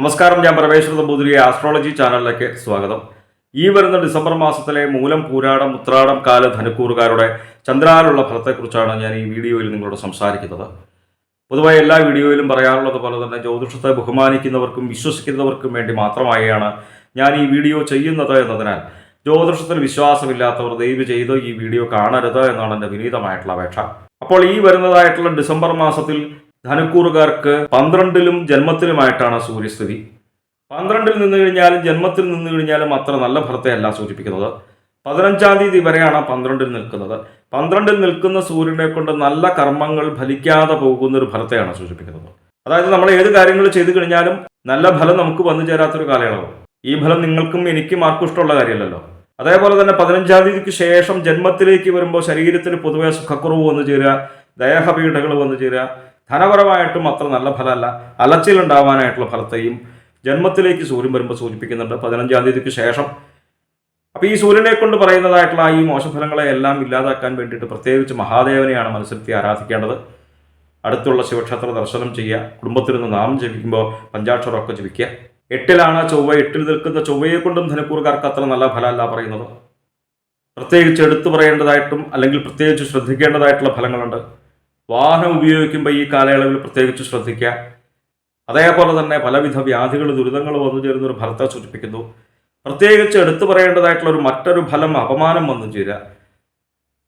നമസ്കാരം ഞാൻ പരമേശ്വര നമ്പൂതിരി ആസ്ട്രോളജി ചാനലിലേക്ക് സ്വാഗതം. ഈ വരുന്ന ഡിസംബർ മാസത്തിലെ മൂലം പൂരാടം ഉത്രാടം കാല ധനുക്കൂറുകാരുടെ ചന്ദ്രാലുള്ള ഫലത്തെക്കുറിച്ചാണ് ഞാൻ ഈ വീഡിയോയിൽ നിങ്ങളോട് സംസാരിക്കുന്നത്. പൊതുവായി എല്ലാ വീഡിയോയിലും പറയാറുള്ളത് പോലെ തന്നെ ജ്യോതിഷത്തെ ബഹുമാനിക്കുന്നവർക്കും വിശ്വസിക്കുന്നവർക്കും വേണ്ടി മാത്രമായാണ് ഞാൻ ഈ വീഡിയോ ചെയ്യുന്നത് എന്നതിനാൽ ജ്യോതിഷത്തിൽ വിശ്വാസമില്ലാത്തവർ ദയവ് ചെയ്ത് ഈ വീഡിയോ കാണരുത് എന്നാണ് എന്റെ വിനീതമായിട്ടുള്ള അപേക്ഷ. അപ്പോൾ ഈ വരുന്നതായിട്ടുള്ള ഡിസംബർ മാസത്തിൽ ധനുക്കൂറുകാർക്ക് പന്ത്രണ്ടിലും ജന്മത്തിലുമായിട്ടാണ് സൂര്യസ്ഥിതി. പന്ത്രണ്ടിൽ നിന്ന് കഴിഞ്ഞാലും ജന്മത്തിൽ നിന്ന് കഴിഞ്ഞാലും അത്ര നല്ല ഫലത്തെയല്ല സൂചിപ്പിക്കുന്നത്. പതിനഞ്ചാം തീയതി വരെയാണ് പന്ത്രണ്ടിൽ നിൽക്കുന്നത്. പന്ത്രണ്ടിൽ നിൽക്കുന്ന സൂര്യനെ കൊണ്ട് നല്ല കർമ്മങ്ങൾ ഫലിക്കാതെ പോകുന്ന ഒരു ഫലത്തെയാണ് സൂചിപ്പിക്കുന്നത്. അതായത് നമ്മൾ ഏത് കാര്യങ്ങൾ ചെയ്തു കഴിഞ്ഞാലും നല്ല ഫലം നമുക്ക് വന്നു ചേരാത്തൊരു കാലയളവ്. ഈ ഫലം നിങ്ങൾക്കും എനിക്കും ആർക്കും ഇഷ്ടമുള്ള കാര്യമല്ലല്ലോ. അതേപോലെ തന്നെ പതിനഞ്ചാം തീയതിക്ക് ശേഷം ജന്മത്തിലേക്ക് വരുമ്പോൾ ശരീരത്തിന് പൊതുവെ സുഖക്കുറവ് വന്നു ചേരുക ദേഹപീഠകൾ വന്നു ചേരുക ധനപരമായിട്ടും അത്ര നല്ല ഫലമല്ല. അലച്ചിലുണ്ടാവാനായിട്ടുള്ള ഫലത്തെയും ജന്മത്തിലേക്ക് സൂര്യൻ വരുമ്പോൾ സൂചിപ്പിക്കുന്നുണ്ട്. പതിനഞ്ചാം തീയതിക്ക് ശേഷം. അപ്പോൾ ഈ സൂര്യനെ കൊണ്ട് പറയുന്നതായിട്ടുള്ള ഈ മോശഫലങ്ങളെ എല്ലാം ഇല്ലാതാക്കാൻ വേണ്ടിയിട്ട് പ്രത്യേകിച്ച് മഹാദേവനെയാണ് മനസ്സിലത്തി ആരാധിക്കേണ്ടത്. അടുത്തുള്ള ശിവക്ഷേത്ര ദർശനം ചെയ്യുക. കുടുംബത്തിൽ നിന്ന് നാമം ജപിക്കുമ്പോൾ പഞ്ചാക്ഷരമൊക്കെ ജപിക്കുക. എട്ടിലാണ് ചൊവ്വ. എട്ടിൽ നിൽക്കുന്ന ചൊവ്വയെ കൊണ്ടും ധനക്കൂറുകാർക്ക് അത്ര നല്ല ഫലമല്ല പറയുന്നത്. പ്രത്യേകിച്ച് എടുത്തു പറയേണ്ടതായിട്ടും അല്ലെങ്കിൽ പ്രത്യേകിച്ച് ശ്രദ്ധിക്കേണ്ടതായിട്ടുള്ള ഫലങ്ങളുണ്ട്. വാഹനം ഉപയോഗിക്കുമ്പോൾ ഈ കാലയളവിൽ പ്രത്യേകിച്ച് ശ്രദ്ധിക്കുക. അതേപോലെ തന്നെ പലവിധ വ്യാധികൾ ദുരിതങ്ങൾ വന്നു ചേരുന്ന ഒരു ഫലത്തെ സൂചിപ്പിക്കുന്നു. പ്രത്യേകിച്ച് എടുത്തു പറയേണ്ടതായിട്ടുള്ള ഒരു മറ്റൊരു ഫലം അപമാനം വന്നു ചേരുക.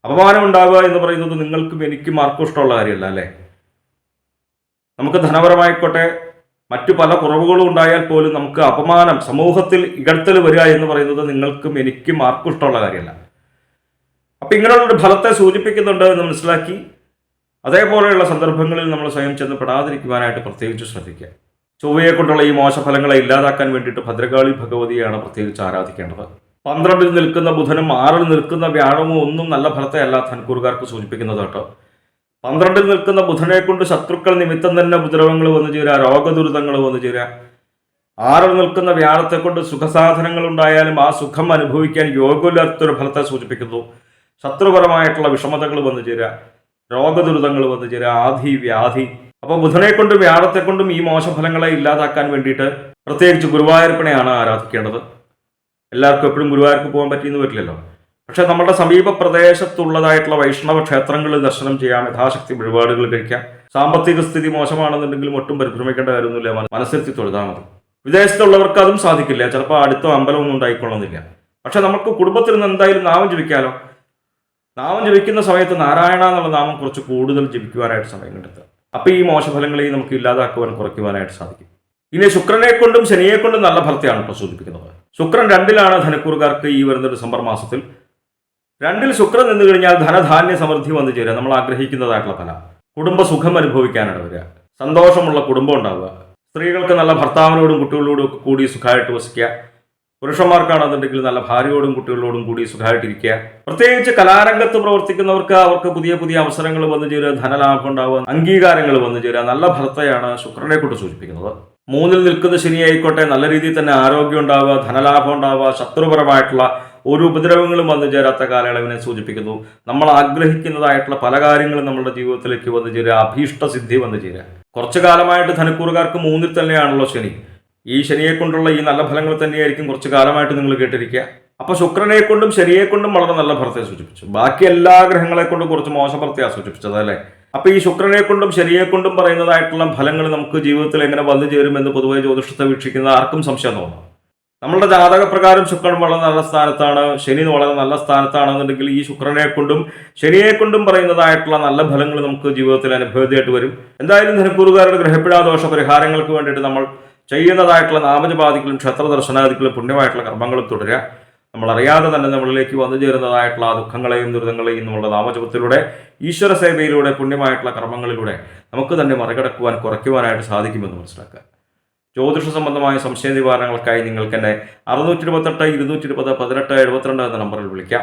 അപമാനം ഉണ്ടാവുക എന്ന് പറയുന്നത് നിങ്ങൾക്കും എനിക്കും ആർക്കും ഇഷ്ടമുള്ള കാര്യമല്ല അല്ലേ? നമുക്ക് ധനപരമായിക്കോട്ടെ മറ്റു പല കുറവുകളും ഉണ്ടായാൽ പോലും നമുക്ക് അപമാനം സമൂഹത്തിൽ ഇകഴ്ത്തൽ വരിക എന്ന് പറയുന്നത് നിങ്ങൾക്കും എനിക്കും ആർക്കും ഇഷ്ടമുള്ള കാര്യമല്ല. അപ്പം ഇങ്ങനെയുള്ളൊരു ഫലത്തെ സൂചിപ്പിക്കുന്നുണ്ട് എന്ന് മനസ്സിലാക്കി. അതേപോലെയുള്ള സന്ദർഭങ്ങളിൽ നമ്മൾ സ്വയം ചെന്ന് പെടാതിരിക്കുവാനായിട്ട് പ്രത്യേകിച്ച് ശ്രദ്ധിക്കുക. ചൊവ്വയെ കൊണ്ടുള്ള ഈ മോശഫലങ്ങളെ ഇല്ലാതാക്കാൻ വേണ്ടിയിട്ട് ഭദ്രകാളി ഭഗവതിയാണ് പ്രത്യേകിച്ച് ആരാധിക്കേണ്ടത്. പന്ത്രണ്ടിൽ നിൽക്കുന്ന ബുധനും ആറിൽ നിൽക്കുന്ന വ്യാഴവും ഒന്നും നല്ല ഫലത്തെ അല്ല ധൻകൂറുകാർക്ക് സൂചിപ്പിക്കുന്നത് കേട്ടോ. പന്ത്രണ്ടിൽ നിൽക്കുന്ന ബുധനെ കൊണ്ട് ശത്രുക്കൾ നിമിത്തം തന്നെ ഉപദ്രവങ്ങൾ വന്നു ചേരുക രോഗദുരിതങ്ങൾ വന്നു ചേരുക. ആറിൽ നിൽക്കുന്ന വ്യാഴത്തെ കൊണ്ട് സുഖസാധനങ്ങൾ ഉണ്ടായാലും ആ സുഖം അനുഭവിക്കാൻ യോഗ്യമില്ലാത്തൊരു ഫലത്തെ സൂചിപ്പിക്കുന്നു. ശത്രുപരമായിട്ടുള്ള വിഷമതകൾ വന്നു ചേരുക. രോഗദുരിതങ്ങൾ വന്നു ചേരുക ആധി വ്യാധി. അപ്പോൾ ബുധനെ കൊണ്ടും വ്യാഴത്തെ കൊണ്ടും ഈ മോശഫലങ്ങളെ ഇല്ലാതാക്കാൻ വേണ്ടിയിട്ട് പ്രത്യേകിച്ച് ഗുരുവായൂരപ്പനെയാണ് ആരാധിക്കേണ്ടത്. എല്ലാവർക്കും എപ്പോഴും ഗുരുവായൂർക്ക് പോകാൻ പറ്റിയെന്ന് വരില്ലല്ലോ. പക്ഷേ നമ്മുടെ സമീപ പ്രദേശത്തുള്ളതായിട്ടുള്ള വൈഷ്ണവ ക്ഷേത്രങ്ങളിൽ ദർശനം ചെയ്യാം യഥാശക്തി വഴിപാടുകൾ കഴിക്കാം. സാമ്പത്തിക സ്ഥിതി മോശമാണെന്നുണ്ടെങ്കിലും ഒട്ടും പരിഭ്രമിക്കേണ്ട കാര്യമൊന്നുമില്ല. മന- മനസ്സിരുത്തി തൊഴുതാൽ മതി. വിദേശത്തുള്ളവർക്ക് അതും സാധിക്കില്ല. ചിലപ്പോൾ അടുത്ത അമ്പലമൊന്നും ഉണ്ടായിക്കൊള്ളുന്നില്ല. പക്ഷെ നമുക്ക് കുടുംബത്തിൽ നിന്ന് എന്തായാലും നാമം ജപിക്കാലോ? നാമം ജപിക്കുന്ന സമയത്ത് നാരായണ എന്നുള്ള നാമം കുറച്ച് കൂടുതൽ ജപിക്കുവാനായിട്ട് സമയം കണ്ടെത്തുക അപ്പോൾ ഈ മോശഫലങ്ങളെ നമുക്ക് ഇല്ലാതാക്കുവാൻ കുറയ്ക്കുവാനായിട്ട് സാധിക്കും. ഇനി ശുക്രനെ കൊണ്ടും ശനിയെ കൊണ്ടും നല്ല ഫലത്തെയാണ് ഇപ്പോൾ സൂചിപ്പിക്കുന്നത്. ശുക്രൻ രണ്ടിലാണ് ധനക്കൂറുകാർക്ക് ഈ വരുന്ന ഡിസംബർ മാസത്തിൽ. രണ്ടിൽ ശുക്രൻ നിന്ന് കഴിഞ്ഞാൽ ധനധാന്യ സമൃദ്ധി വന്നു ചേരുക. നമ്മൾ ആഗ്രഹിക്കുന്നതായിട്ടുള്ള ഫലം. കുടുംബ സുഖം അനുഭവിക്കാനാണ് വരിക. സന്തോഷമുള്ള കുടുംബം ഉണ്ടാവുക. സ്ത്രീകൾക്ക് നല്ല ഭർത്താവിനോടും കുട്ടികളോടും ഒക്കെ കൂടി സുഖമായിട്ട് വസിക്കുക. പുരുഷന്മാർക്കാണെന്നുണ്ടെങ്കിൽ നല്ല ഭാര്യയോടും കുട്ടികളോടും കൂടി സുഖമായിട്ടിരിക്കുക. പ്രത്യേകിച്ച് കലാരംഗത്ത് പ്രവർത്തിക്കുന്നവർക്ക് അവർക്ക് പുതിയ പുതിയ അവസരങ്ങൾ വന്നു ചേരുക ധനലാഭം ഉണ്ടാവുക അംഗീകാരങ്ങൾ വന്നു ചേരുക നല്ല ഫലത്തെയാണ് ശുക്രനെ കൊണ്ട് സൂചിപ്പിക്കുന്നത്. മൂന്നിൽ നിൽക്കുന്ന ശനിയായിക്കോട്ടെ നല്ല രീതിയിൽ തന്നെ ആരോഗ്യം ഉണ്ടാവുക ധനലാഭം ഉണ്ടാവുക ശത്രുപരമായിട്ടുള്ള ഒരു ഉപദ്രവങ്ങളും വന്നു ചേരാത്ത കാലയളവിനെ സൂചിപ്പിക്കുന്നു. നമ്മൾ ആഗ്രഹിക്കുന്നതായിട്ടുള്ള പല കാര്യങ്ങളും നമ്മുടെ ജീവിതത്തിലേക്ക് വന്നു ചേരുക അഭീഷ്ട സിദ്ധി വന്നു ചേരുക. കുറച്ചു കാലമായിട്ട് ധനക്കൂറുകാർക്ക് മൂന്നിൽ തന്നെയാണല്ലോ ശനി. ഈ ശനിയെ കൊണ്ടുള്ള ഈ നല്ല ഫലങ്ങൾ തന്നെയായിരിക്കും കുറച്ച് കാലമായിട്ട് നിങ്ങൾ കേട്ടിരിക്കുക. അപ്പൊ ശുക്രനെ കൊണ്ടും ശനിയെ കൊണ്ടും വളരെ നല്ല ഫലത്തെ സൂചിപ്പിച്ചു. ബാക്കി എല്ലാ ഗ്രഹങ്ങളെ കൊണ്ടും കുറച്ച് മോശം ഫലത്തെയാണ് സൂചിപ്പിച്ചത് അല്ലേ? അപ്പൊ ഈ ശുക്രനെ കൊണ്ടും ശനിയെ കൊണ്ടും പറയുന്നതായിട്ടുള്ള ഫലങ്ങൾ നമുക്ക് ജീവിതത്തിൽ എങ്ങനെ വന്നു ചേരുമെന്ന് പൊതുവെ ജ്യോതിഷത്തെ വീക്ഷിക്കുന്ന ആർക്കും സംശയം തോന്നാം. നമ്മളുടെ ജാതകപ്രകാരം ശുക്രൻ വളരെ നല്ല സ്ഥാനത്താണ് ശനി വളരെ നല്ല സ്ഥാനത്താണെന്നുണ്ടെങ്കിൽ ഈ ശുക്രനെ കൊണ്ടും ശനിയെ കൊണ്ടും പറയുന്നതായിട്ടുള്ള നല്ല ഫലങ്ങൾ നമുക്ക് ജീവിതത്തിൽ അനുഭവത്തിയായിട്ട് വരും. എന്തായാലും ധനക്കൂറുകാരുടെ ഗ്രഹപ്പിഴാദോഷ പരിഹാരങ്ങൾക്ക് വേണ്ടിയിട്ട് നമ്മൾ ചെയ്യുന്നതായിട്ടുള്ള നാമജപാദികളും ക്ഷേത്ര ദർശനാദികളും പുണ്യമായിട്ടുള്ള കർമ്മങ്ങളും തുടരുക. നമ്മളറിയാതെ തന്നെ നമ്മളിലേക്ക് വന്നു ചേരുന്നതായിട്ടുള്ള ആ ദുഃഖങ്ങളെയും ദുരിതങ്ങളെയും നമ്മളുടെ നാമജപത്തിലൂടെ ഈശ്വര സേവയിലൂടെ പുണ്യമായിട്ടുള്ള കർമ്മങ്ങളിലൂടെ നമുക്ക് തന്നെ മറികടക്കുവാൻ കുറയ്ക്കുവാനായിട്ട് സാധിക്കുമെന്ന് മനസ്സിലാക്കുക. ജ്യോതിഷ സംബന്ധമായ സംശയ നിവാരണങ്ങൾക്കായി നിങ്ങൾക്ക് എന്നെ അറുന്നൂറ്റി ഇരുപത്തെട്ട് ഇരുന്നൂറ്റി ഇരുപത് പതിനെട്ട് എഴുപത്തിരണ്ട് എന്ന നമ്പറിൽ വിളിക്കാം.